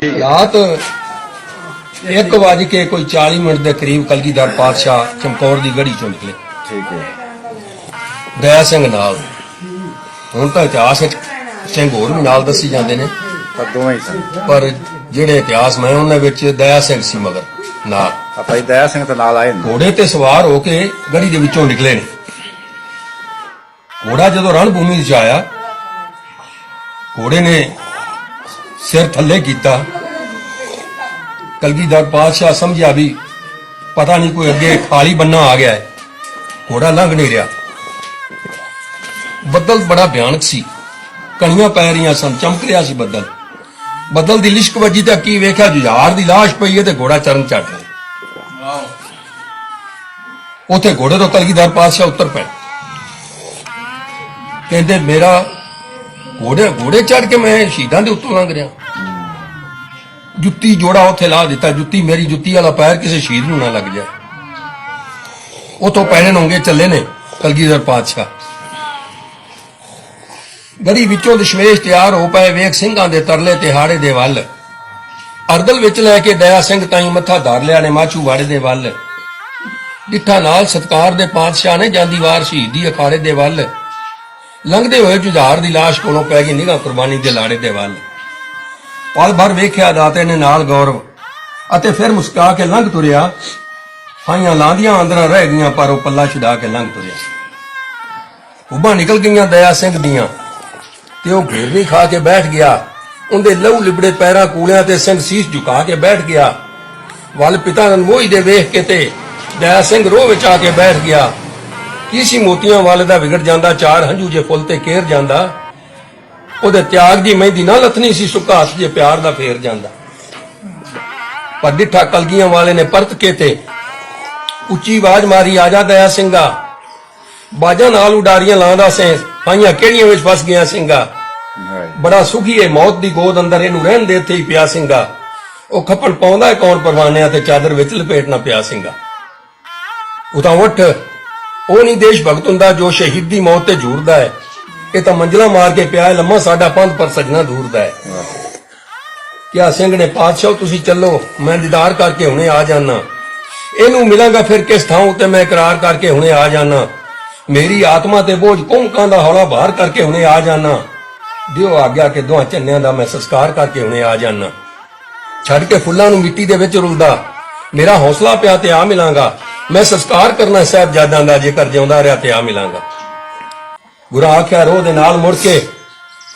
ਰਾਤ 1 ਵਜ ਕੇ ਕੋਈ 40 ਮਿੰਟ ਦੇ ਕਰੀਬ ਕਲਗੀਧਰ ਪਾਤਸ਼ਾਹ ਚਮਕੌਰ ਦੀ ਗੜੀ ਚੋਂ ਨਿਕਲੇ। ਠੀਕ ਹੈ। ਦਇਆ ਸਿੰਘ ਨਾਲ। ਹੁਣ ਤਾਂ ਇਤਿਹਾਸ ਵਿੱਚ ਸਿੰਘ ਹੋਰ ਵੀ ਨਾਲ ਦੱਸੀ ਜਾਂਦੇ ਨੇ। ਪਰ ਦੋਵੇਂ ਹੀ ਸਨ। ਪਰ ਜਿਹੜੇ ਇਤਿਹਾਸ ਮੈਂ ਉਹਨਾਂ ਵਿੱਚ ਦਇਆ ਸਿੰਘ ਸੀ ਮਗਰ ਨਾਲ। ਆਪਾਂ ਦਇਆ ਸਿੰਘ ਦੇ ਨਾਲ ਆਏ ਨੇ। ਘੋੜੇ ਤੇ ਸਵਾਰ ਹੋ ਕੇ ਗੜੀ ਦੇ ਵਿੱਚੋਂ ਨਿਕਲੇ ਨੇ। ਘੋੜਾ ਜਦੋਂ ਰਣ ਭੂਮੀ 'ਚ ਆਇਆ ਘੋੜੇ ਨੇ ਸਿਰ ਥੱਲੇ ਕੀਤਾ। ਕਲਗੀਧਰ ਪਾਤਸ਼ਾਹ ਸਮਝਿਆ ਵੀ ਪਤਾ ਨਹੀਂ ਕੋਈ ਅੱਗੇ ਖਾਲੀ ਬੰਨਾ ਆ ਗਿਆ ਹੈ। ਘੋੜਾ ਲੰਘ ਨਹੀਂ ਰਿਹਾ। ਬੱਦਲ ਬੜਾ ਭਿਆਨਕ ਸੀ। ਕਣੀਆਂ ਪੈ ਰਹੀਆਂ ਸਨ, ਚਮਕ ਰਿਹਾ ਸੀ ਬੱਦਲ। ਬੱਦਲ ਦੀ ਲਿਸ਼ਕ ਵੱਜੀ ਤਾਂ ਕੀ ਵੇਖਿਆ? ਜੁਝਾਰ ਦੀ ਲਾਸ਼ ਪਈ ਹੈ ਤੇ ਘੋੜਾ ਚਰਨ ਚੜ ਰਿਹਾ ਉਥੇ ਘੋੜੇ ਤੋਂ ਕਲਗੀਧਰ ਪਾਤਸ਼ਾਹ ਉੱਤਰ ਪਏ। ਕਹਿੰਦੇ, ਮੇਰਾ ਘੋੜੇ ਘੋੜੇ ਚੜ ਕੇ ਮੈਂ ਸ਼ਹੀਦਾਂ ਦੇ ਉੱਤੋਂ ਲੰਘ ਰਿਹਾ। ਜੁੱਤੀ ਜੋੜਾ ਉੱਥੇ ਲਾ ਦਿੱਤਾ। ਜੁੱਤੀ ਮੇਰੀ ਜੁੱਤੀ ਵਾਲਾ ਪੈਰ ਕਿਸੇ ਸ਼ਹੀਦ ਨੂੰ ਨਾ ਲੱਗ ਜਾਏ। ਉਤੋਂ ਪੈਣੇ ਨੋਂਗੇ ਚੱਲੇ ਨੇ ਕਲਗੀਧਰ ਪਾਤਸ਼ਾਹ। ਗੜੀ ਵਿੱਚੋਂ ਦਸ਼ਮੇਸ਼ ਤਿਆਰ ਹੋ ਪਏ ਵੇਖ ਸਿੰਘਾਂ ਦੇ ਤਰਲੇ ਤਿਹਾੜੇ ਦੇ ਵੱਲ। ਅਰਦਲ ਵਿੱਚ ਲੈ ਕੇ ਦਇਆ ਸਿੰਘ ਤਾਈ ਮੱਥਾ ਧਰ ਲਿਆ ਨੇ ਮਾਚੂ ਵਾੜੇ ਦੇ ਵੱਲ। ਡਿੱਠਾ ਨਾਲ ਸਤਕਾਰ ਦੇ ਪਾਤਸ਼ਾਹ ਨੇ ਜਾਂਦੀ ਵਾਰ ਸ਼ਹੀਦੀ ਅਖਾੜੇ ਦੇ ਵੱਲ। ਲੰਘਦੇ ਹੋਏ ਜੁਝਾਰ ਦੀ ਲਾਸ਼ ਕੋਲੋਂ ਪੈ ਗਈ ਨਿਗਾਹ ਕੁਰਬਾਨੀ ਦੇ ਲਾੜੇ ਦੇ ਵੱਲ। ਪਲ ਭਰ ਵੇਖਿਆ ਦਾਤੇ ਨੇ ਨਾਲ ਗੌਰਵ ਅਤੇ ਫਿਰ ਮੁਸਕਾ ਕੇ ਲੰਘ ਤੁਰਿਆ। ਹਾਈਆਂ ਲਾਂਦੀਆਂ ਅੰਦਰਾਂ ਰਹਿ ਗਈਆਂ, ਪਰ ਉਹ ਪੱਲਾ ਛੁਡਾ ਕੇ ਲੰਘ ਤੁਰਿਆ। ਉਬਾਂ ਨਿਕਲ ਗਈਆਂ ਦਇਆ ਸਿੰਘ ਦੀਆਂ ਤੇ ਉਹ ਘੇਰਨੀ ਖਾ ਕੇ ਬੈਠ ਗਿਆ। ਉਹਦੇ ਲਹੂ ਲਿਬੜੇ ਪੈਰਾਂ ਕੂਲਿਆਂ ਤੇ ਸਿੰਘ ਸੀਸ ਝੁਕਾ ਕੇ ਬੈਠ ਗਿਆ। ਵੱਲ ਪਿਤਾ ਮੋਹੀ ਦੇ ਵੇਖ ਕੇ ਤੇ ਦਇਆ ਸਿੰਘ ਰੋਹ ਵਿੱਚ ਆ ਕੇ ਬੈਠ ਗਿਆ। ਕੀ ਸੀ ਮੋਤੀਆਂ ਵਾਲੇ ਦਾ ਵਿਗੜ ਜਾਂਦਾ ਚਾਰ ਹੰਝੂ ਜੇ ਫੁੱਲ ਤੇ ਕੇਰ ਜਾਂਦਾ? ਉਹਦੇ ਤਿਆਗ ਦੀ ਮਹਿੰਦੀ ਨਾ ਲੱਥਣੀ ਸੀ ਸੁੱਕਾ ਹੱਥ ਜੇ ਪਿਆਰ ਦਾ ਫੇਰ ਜਾਂਦਾ। ਪਰ ਡਿੱਠਾ ਕਲਗੀਆਂ ਵਾਲੇ ਨੇ ਪਰਤ ਕੇ ਤੇ ਉੱਚੀ ਆਵਾਜ਼ ਮਾਰੀ ਆ ਜਾ ਦਇਆ ਸਿੰਘਾ ਬਾਜਾਂ ਨਾਲ ਉਡਾਰੀਆਂ ਲਾਉਂਦਾ ਸੇ ਹਾਈਆਂ ਕਿਹੜੀਆਂ ਵਿੱਚ ਫਸ ਗਿਆ ਸਿੰਘਾ? ਬੜਾ ਸੁਖੀ ਹੈ ਮੌਤ ਦੀ ਗੋਦ ਅੰਦਰ ਇਹਨੂੰ ਰਹਿਣ ਦੇ ਇੱਥੇ ਹੀ ਪਿਆ ਸਿੰਘਾ। ਉਹ ਖੱਪਣ ਪਾਉਂਦਾ ਕੌਣ ਪਰਵਾਨਿਆਂ ਤੇ ਚਾਦਰ ਵਿੱਚ ਲਪੇਟਣਾ ਪਿਆ ਸਿੰਘਾ। ਉਹ ਤਾਂ ਉੱਠ ਉਹ ਨਹੀਂ ਦੇਸ਼ ਭਗਤ ਹੁੰਦਾ ਜੋ ਸ਼ਹੀਦ ਦੀ ਮੌਤ ਤੇ ਝੂਰਦਾ ਹੈ। ਇਹ ਤਾਂ ਮੰਜ਼ਲਾ ਮਾਰ ਕੇ ਪਿਆ ਹੈ, ਲੰਮਾ ਸਾਡਾ ਪੰਥ ਪਰ ਸਜਣਾ ਦੂਰਦਾ ਹੈ। ਕਿਆ ਸਿੰਘ ਨੇ, ਪਾਤਸ਼ਾਹ, ਤੁਸੀਂ ਚੱਲੋ, ਮੈਂ ਦੀਦਾਰ ਕਰਕੇ ਹੁਣੇ ਆ ਜਾਣਾ ਇਹਨੂੰ ਮਿਲਾਂਗਾ ਫਿਰ ਕਿਸ ਥਾਂ ਉਤੇ ਮੈਂ ਇਕਰਾਰ ਕਰਕੇ ਹੁਣੇ ਆ ਜਾਣਾ ਮੇਰੀ ਆਤਮਾ ਤੇ ਬੋਝ ਕੁੰਕਾਂ ਦਾ ਹੌਲਾ ਬਾਹਰ ਕਰਕੇ ਹੁਣੇ ਆ ਜਾਣਾ ਦਿਓ ਆਗਿਆ ਕਿ ਦੋਹਾਂ ਚੰਨਿਆਂ ਦਾ ਮੈਂ ਸੰਸਕਾਰ ਕਰਕੇ ਹੁਣੇ ਆ ਜਾਣਾ ਛੱਡ ਕੇ ਫੁੱਲਾਂ ਨੂੰ ਮਿੱਟੀ ਦੇ ਵਿੱਚ ਰੁਲਦਾ। ਮੇਰਾ ਹੌਸਲਾ ਪਿਆ ਤੇ ਆ ਮਿਲਾਂਗਾ। ਮੈਂ ਸੰਸਕਾਰ ਕਰਨਾ ਸਾਹਿਬਜ਼ਾਦਿਆਂ ਦਾ ਜੇਕਰ ਜਿਉਂਦਾ ਰਿਹਾ ਤੇ ਆ ਮਿਲਾਂਗਾ। ਗੁਰਾ ਆਖਿਆ ਰੋਹ ਦੇ ਨਾਲ ਮੁੜ ਕੇ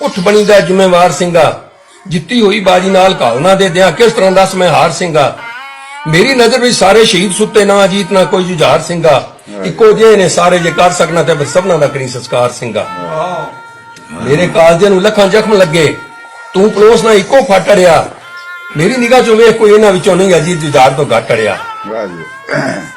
ਉੱਠ ਬਣੀ ਦਾ ਜ਼ਿੰਮੇਵਾਰ ਸਿੰਘਾ। ਜਿੱਤੀ ਹੋਈ ਬਾਜੀ ਨਾਲ ਘਾਲਣਾ ਦੇ ਦਿਆਂ ਕਿਸ ਤਰ੍ਹਾਂ ਦੱਸ ਮੈਂ ਹਾਰ ਸਿੰਘਾ? ਮੇਰੀ ਨਜ਼ਰ ਵਿੱਚ ਸਾਰੇ ਸ਼ਹੀਦ ਸੁੱਤੇ ਨਾ ਅਜੀਤ ਨਾ ਕੋਈ ਜੁਝਾਰ ਸਿੰਘਾ। ਇੱਕੋ ਜਿਹੇ ਨੇ ਸਾਰੇ ਜੇ ਕਰ ਸਕਣਾ ਤੇ ਸਭਨਾਂ ਦਾ ਕਰੀ ਸੰਸਕਾਰ ਸਿੰਘਾ। ਮੇਰੇ ਕਾਲਜੇ ਨੂੰ ਲੱਖਾਂ ਜ਼ਖਮ ਲੱਗੇ। ਤੂੰ ਪਲੋਸ ਨਾ ਇੱਕੋ ਫਟ ਅੜਿਆ। ਮੇਰੀ ਨਿਗਾਹ ਚੋਂ ਵੇਖ ਕੋਈ ਇਹਨਾਂ ਵਿੱਚੋਂ ਨਹੀਂ ਅਜੀਤ ਜੁਝਾਰ ਤੋਂ ਘੱਟ ਅੜਿਆ। ਵਾਹ ਜੀ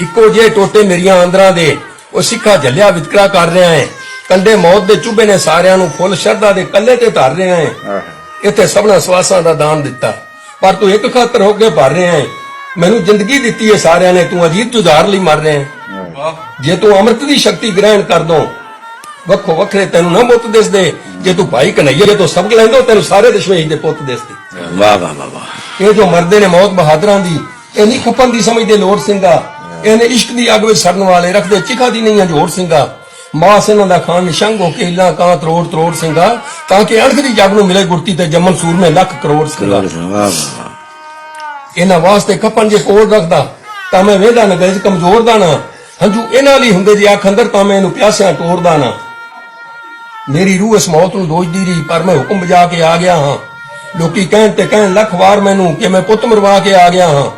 ਇੱਕੋ ਜਿਹੇ ਟੋਟੇ ਮੇਰੀਆਂ ਅੰਦਰਾਂ ਦੇ ਉਹ ਸਿੱਖਾ ਝੱਲਿਆ ਵਿਤਕਰਾ ਕਰ ਰਿਹਾ ਹੈ। ਕੰਡੇ ਮੌਤ ਦੇ ਚੁੱਭੇ ਨੇ ਸਾਰਿਆਂ ਨੂੰ ਫੁੱਲ ਸ਼ਰਧਾ ਦੇ ਕੱਲੇ ਤੇ ਧਰ ਰਿਹਾ ਹੈ। ਇੱਥੇ ਸਭਨਾ ਸਵਾਸਾਂ ਦਾ ਦਾਨ ਦਿੱਤਾ। ਪਰ ਤੂੰ ਇੱਕ ਖਾਤਰ ਹੋ ਕੇ ਭਰ ਰਿਹਾ ਹੈ। ਮੈਨੂੰ ਜ਼ਿੰਦਗੀ ਦਿੱਤੀ ਹੈ ਸਾਰਿਆਂ ਨੇ ਤੂੰ ਅਜੀਤ ਜੁਝਾਰ ਲਈ ਮਰ ਰਿਹਾ ਹੈ। ਜੇ ਤੂੰ ਅੰਮ੍ਰਿਤ ਦੀ ਸ਼ਕਤੀ ਗ੍ਰਹਿਣ ਕਰ ਦੋ ਵੱਖੋ ਵੱਖਰੇ ਤੈਨੂੰ ਨਾ ਮੁੱਤ ਦਿਸਦੇ ਜੇ ਤੂੰ ਭਾਈ ਕਨਈਏ ਤੋਂ ਸਬਕ ਲੈਂਦੋ ਤੈਨੂੰ ਸਾਰੇ ਦਸ਼ਮੇਸ਼ ਦੇ ਪੁੱਤ ਦਿਸਦੇ ਵਾਹ ਵਾਹ ਵਾਹ ਵਾਹ। ਇਹ ਜੋ ਮਰਦੇ ਨੇ ਮੌਤ ਬਹਾਦਰਾਂ ਦੀ ਇਹ ਨਹੀਂ ਖਪਨ ਦੀ ਸਮਝਦੇ ਲੋੜ ਸਿੰਘਾ। ਇਹਨੇ ਇਸ਼ਕ ਦੀ ਅੱਗ ਵਿੱਚ ਸੜਨ ਵਾਲੇ ਰੱਖਦੇ ਚਿਖਾ ਦੀ ਨਹੀਂ ਹਜੋੜ ਸਿੰਘਾ। ਮਾਸ ਇਹਨਾਂ ਦਾ ਖਾਨ ਨਿਸ਼ੰਗ ਹੋ ਕੇ ਇਲਾ ਕਾਂ ਤਰੋੜ ਤਰੋੜ ਸਿੰਘਾ ਤਾਂ ਕਿ ਅਣਖ ਦੀ ਜਗ ਨੂੰ ਮਿਲੇ ਗੁਰਤੀ ਤੇ ਜੰਮਨ ਸੂਰਮੇ ਲੱਖ ਕਰੋੜ ਸਿੰਘਾ ਇਹਨਾਂ ਵਾਸਤੇ ਖਪਨ ਜੇ ਕੋਲ ਰੱਖਦਾ ਤਾਂ ਮੈਂ ਵੇਦਾ ਨਗਰ ਕਮਜ਼ੋਰ ਦਾ ਨਾ। ਹੰਝੂ ਇਹਨਾਂ ਲਈ ਹੁੰਦੇ ਜੇ ਅੱਖ ਅੰਦਰ ਤਾਂ ਮੈਂ ਇਹਨੂੰ ਪਿਆਸਿਆਂ ਟੋੜਦਾ ਨਾ। ਮੇਰੀ ਰੂਹ ਇਸ ਮੌਤ ਨੂੰ ਦੋਜਦੀ ਰਹੀ ਪਰ ਮੈਂ ਹੁਕਮ ਬਜਾ ਕੇ ਆ ਗਿਆ ਹਾਂ। ਲੋਕੀ ਕਹਿਣ ਤੇ ਕਹਿਣ, ਲੱਖ ਵਾਰ ਮੈਨੂੰ ਕਿ ਮੈਂ ਪੁੱਤ ਮਰਵਾ ਕੇ ਆ ਗਿਆ ਹਾਂ।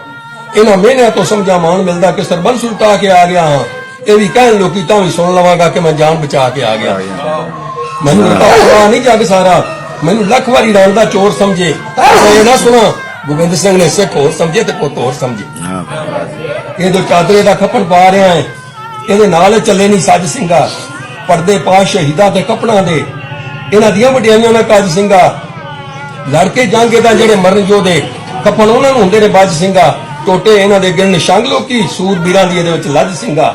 ਇਹਨਾਂ ਮਿਹਨਿਆਂ ਤੋਂ ਸਮਝਾ ਮਾਣ ਮਿਲਦਾ ਕਿ ਸਰਬੰਸ ਉਲਟਾ ਕੇ ਆ ਗਿਆ ਹਾਂ। ਇਹ ਵੀ ਕਹਿਣ ਲੋਕੀ ਤਾਂ ਵੀ ਸੁਣ ਲਵਾਂਗਾ ਕਿ ਮੈਂ ਜਾਨ ਬਚਾ ਕੇ ਆ ਗਿਆ। ਮੈਨੂੰ ਤਾਂ ਨਹੀਂ ਜੱਗ ਸਾਰਾ। ਮੈਨੂੰ ਲੱਖ ਵਾਰੀ ਰਣ ਦਾ ਚੋਰ ਸਮਝੇ। ਇਹ ਨਾ ਸੁਣਾ, ਗੋਬਿੰਦ ਸਿੰਘ ਨੇ ਸਿੱਖ ਹੋਰ ਸਮਝੇ ਤੇ ਪੁੱਤ ਹੋਰ ਸਮਝੇ। ਹਾਂ ਇਹ ਜੋ ਚਾਦਰੇ ਦਾ ਖੱਪਣ ਪਾ ਰਿਹਾ ਹੈ, ਇਹਦੇ ਨਾਲ ਚੱਲੇ ਨਹੀਂ ਸੱਜ ਸਿੰਘਾ। ਪਰਦੇ ਪਾ ਸ਼ਹੀਦਾਂ ਤੇ ਕਪੜਾਂ ਦੇ। ਇਹਨਾਂ ਦੀਆਂ ਵਡਿਆਈਆਂ ਨਾ ਕਾਜ ਸਿੰਘਾ। ਲੜ ਕੇ ਜੰਗ ਇਹਦਾ ਜਿਹੜੇ ਮਰਨ ਯੋਧੇ ਕਪਣ ਉਹਨਾਂ ਨੂੰ ਹੁੰਦੇ ਨੇ ਬਾਜ ਸਿੰਘਾ, ਟੋਟੇ ਇਹਨਾਂ ਦੇ ਗਿਣ ਨਿਸ਼ੰਗ ਲੋਕੀ, ਸੂਰ ਦੀ ਇਹਦੇ ਵਿੱਚ ਲੱਜ ਸਿੰਘਾ।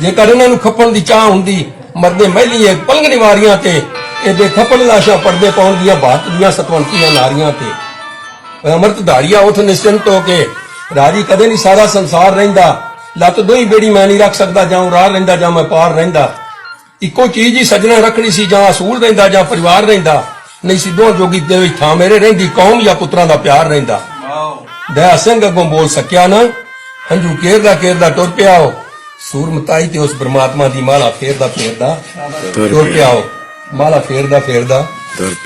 ਜੇਕਰ ਇਹਨਾਂ ਨੂੰ ਖੱਪਣ ਦੀ ਚਾਹ ਹੁੰਦੀ, ਮਰਦੇ ਮਹਿਲੀਏ ਪਲੰਗਣੀ ਵਾਰੀਆਂ ਤੇ, ਇਹਦੇ ਖੱਪਣ ਲਾਸ਼ਾਂ ਪਰਦੇ ਪਾਉਣ ਦੀਆਂ ਬਾਤ ਦੀਆਂ ਸਤਵੰਤੀਆਂ ਨਾਰੀਆਂ ਤੇ। ਅਮਰਤ ਧਾਰੀਆ, ਉਠ ਨਿਸ਼ਚਿੰਤ ਹੋ ਕੇ, ਰਾਜੀ ਕਦੇ ਨਹੀਂ ਸਾਰਾ ਸੰਸਾਰ ਰਹਿੰਦਾ। ਲੱਤ ਦੋਈ ਬੇੜੀ ਮੈਂ ਨਹੀਂ ਰੱਖ ਸਕਦਾ, ਜਾਂ ਰਾਹ ਰਹਿੰਦਾ, ਜਾਂ ਮੈਂ ਪਾਰ ਰਹਿੰਦਾ। ਇੱਕੋ ਚੀਜ਼ ਹੀ ਸਜਣਾ ਰੱਖਣੀ ਸੀ, ਜਾਂ ਅਸੂਲ ਰਹਿੰਦਾ, ਜਾਂ ਪਰਿਵਾਰ ਰਹਿੰਦਾ। ਨਹੀਂ ਸੀ ਦੋ ਜੋਗੀ ਦੇ ਵਿੱਚ ਥਾਂ ਮੇਰੇ ਰਹਿੰਦੀ ਕੌਮ ਜਾਂ ਪੁੱਤਰਾਂ ਦਾ ਪਿਆਰ ਰਹਿੰਦਾ। ਦਇਆ ਸਿੰਘ ਅੱਗੋਂ ਬੋਲ ਸਕਿਆ ਨਾ ਹੰਝੂ ਕੇਰਦਾ ਕੇਰਦਾ ਟੁਰ ਪਿਆ ਉਹ। ਸੂਰਮਤਾਈ ਤੇ ਉਸ ਪ੍ਰਮਾਤਮਾ ਦੀ ਮਾਲਾ ਫੇਰਦਾ ਫੇਰਦਾ ਤੁਰ ਟੁਰ ਪਿਆ ਉਹ। ਮਾਲਾ ਫੇਰਦਾ ਫੇਰਦਾ ਤੁਰ ਪਿਆ।